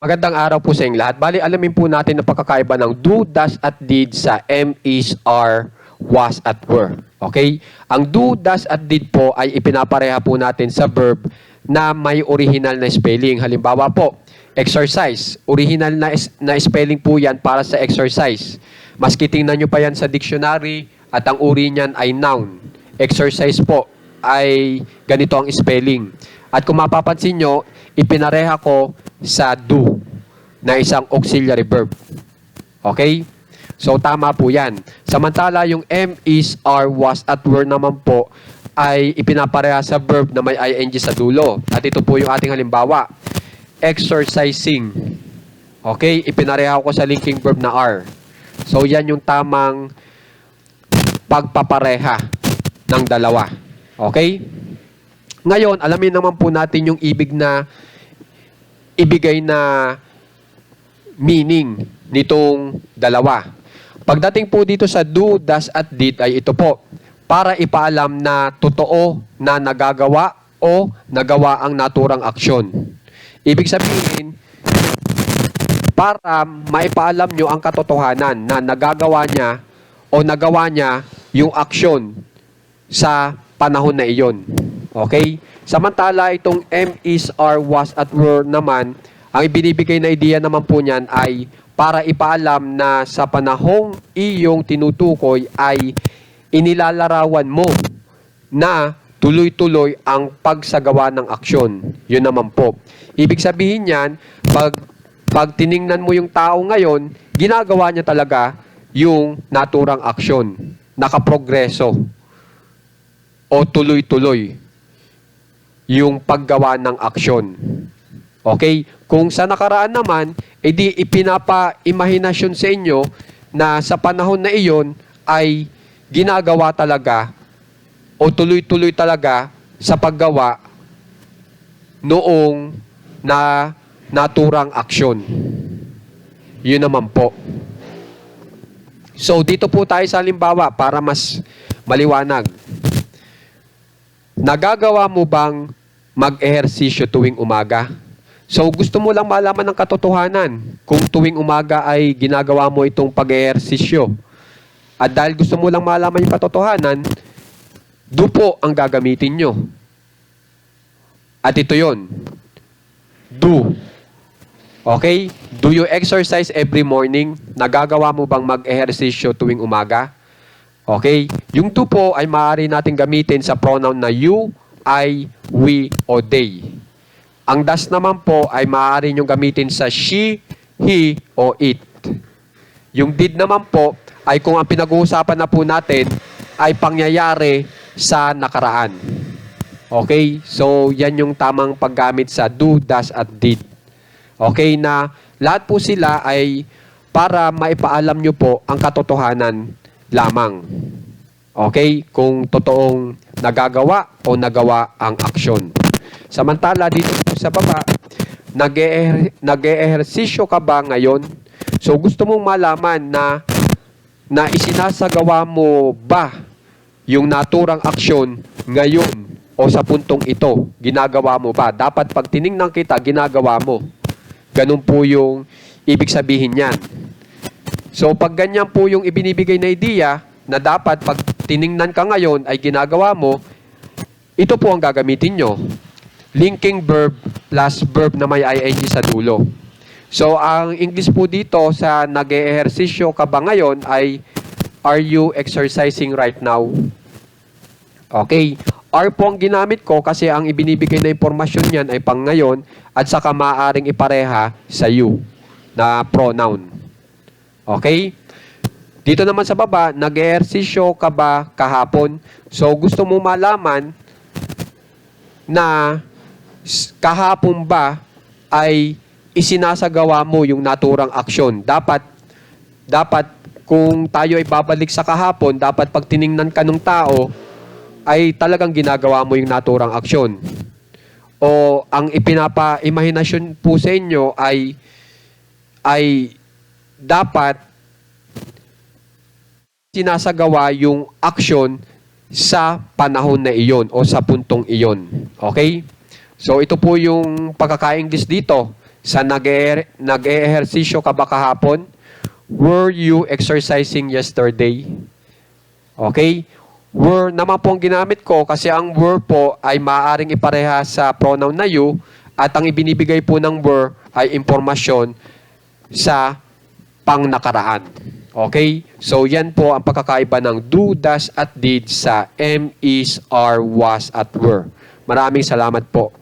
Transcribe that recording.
Magandang araw po sa inyong lahat. Bali, alamin po natin ang pagkakaiba ng do, does, at did sa am, is, are, was, at were. Okay? Ang do, does, at did po ay ipinapareha po natin sa verb na may original na spelling. Halimbawa po, exercise. Original na, na spelling po yan para sa exercise. Maski tingnan nyo pa yan sa dictionary at ang uri niyan ay noun. Exercise po ay ganito ang spelling. At kung mapapansin nyo, ipinareha ko sa do na isang auxiliary verb. Okay? So, tama po yan. Samantala, yung am, is, are, was, at were naman po ay ipinapareha sa verb na may ing sa dulo. At ito po yung ating halimbawa. Exercising. Okay? Ipinareha ko sa linking verb na are. So, yan yung tamang pagpapareha ng dalawa. Okay? Ngayon, alamin naman po natin yung ibig na ibigay na meaning nitong dalawa. Pagdating po dito sa do, does, at did ay ito po. Para ipaalam na totoo na nagagawa o nagawa ang naturang aksyon. Ibig sabihin, para maipaalam nyo ang katotohanan na nagagawa niya o nagawa niya yung aksyon sa panahon na iyon. Okay? Samantala, itong M, is, are, was, at were naman, ang ibinibigay na ideya naman po niyan ay para ipaalam na sa panahong iyong tinutukoy ay inilalarawan mo na tuloy-tuloy ang pagsagawa ng aksyon. Yun naman po. Ibig sabihin niyan, pag, pag tiningnan mo yung tao ngayon, ginagawa niya talaga yung naturang aksyon. Nakaprogreso o tuloy-tuloy yung paggawa ng aksyon. Okay? Kung sa nakaraan naman, edi ipinapa-imahinasyon sa inyo na sa panahon na iyon ay ginagawa talaga o tuloy-tuloy talaga sa paggawa noong na naturang aksyon. Yun naman po. So, dito po tayo sa halimbawa para mas maliwanag. Nagagawa mo bang mag-ehersisyo tuwing umaga? So, gusto mo lang malaman ng katotohanan kung tuwing umaga ay ginagawa mo itong pag-ehersisyo. At dahil gusto mo lang malaman yung katotohanan, do po ang gagamitin nyo. At ito yon Do. Okay? Do you exercise every morning? Nagagawa mo bang mag-ehersisyo tuwing umaga? Okay? Yung do po ay maaari natin gamitin sa pronoun na you, I, we, o they. Ang das naman po ay maaari nyo gamitin sa she, he, o it. Yung did naman po ay kung ang pinag-uusapan na po natin ay pangyayari sa nakaraan. Okay? So, yan yung tamang paggamit sa do, does, at did. Okay na lahat po sila ay para maipaalam nyo po ang katotohanan lamang. Okay? Kung totoong nagagawa o nagawa ang aksyon. Samantala dito sa baba, nag-e- nag-ehersisyo ka ba ngayon? So gusto mong malaman na na isinasagawa mo ba yung naturang aksyon ngayon o sa puntong ito? Ginagawa mo ba? Dapat pag tiningnan kita, ginagawa mo. Ganun po yung ibig sabihin niyan. So pag ganyan po yung ibinibigay na ideya na dapat pag tiningnan ka ngayon ay ginagawa mo, ito po ang gagamitin nyo. Linking verb plus verb na may ing sa dulo. So ang English po dito sa nag-ehersisyo ka ba ngayon ay are you exercising right now? Okay. Are po ang ginamit ko kasi ang ibinibigay na impormasyon niyan ay pang ngayon at saka maaaring ipareha sa you na pronoun. Okay? Dito naman sa baba, nag-ehersisyo ka ba kahapon? So, gusto mo malaman na kahapon ba ay isinasagawa mo yung naturang aksyon. Dapat, dapat kung tayo ay babalik sa kahapon, dapat pag tiningnan ka ng tao, ay talagang ginagawa mo yung naturang aksyon. O ang ipinapa-imahinasyon po sa inyo ay ay dapat sinasagawa yung aksyon sa panahon na iyon o sa puntong iyon. Okay? So ito po yung pagkaka-English dito sa nag nag-ehersisyo ka ba kahapon? Were you exercising yesterday? Okay? Were naman po ang ginamit ko kasi ang were po ay maaaring ipareha sa pronoun na you at ang ibinibigay po ng were ay impormasyon sa pangnakaraan. Okay? So, yan po ang pagkakaiba ng do, does, at did sa am, is, are, was, at were. Maraming salamat po.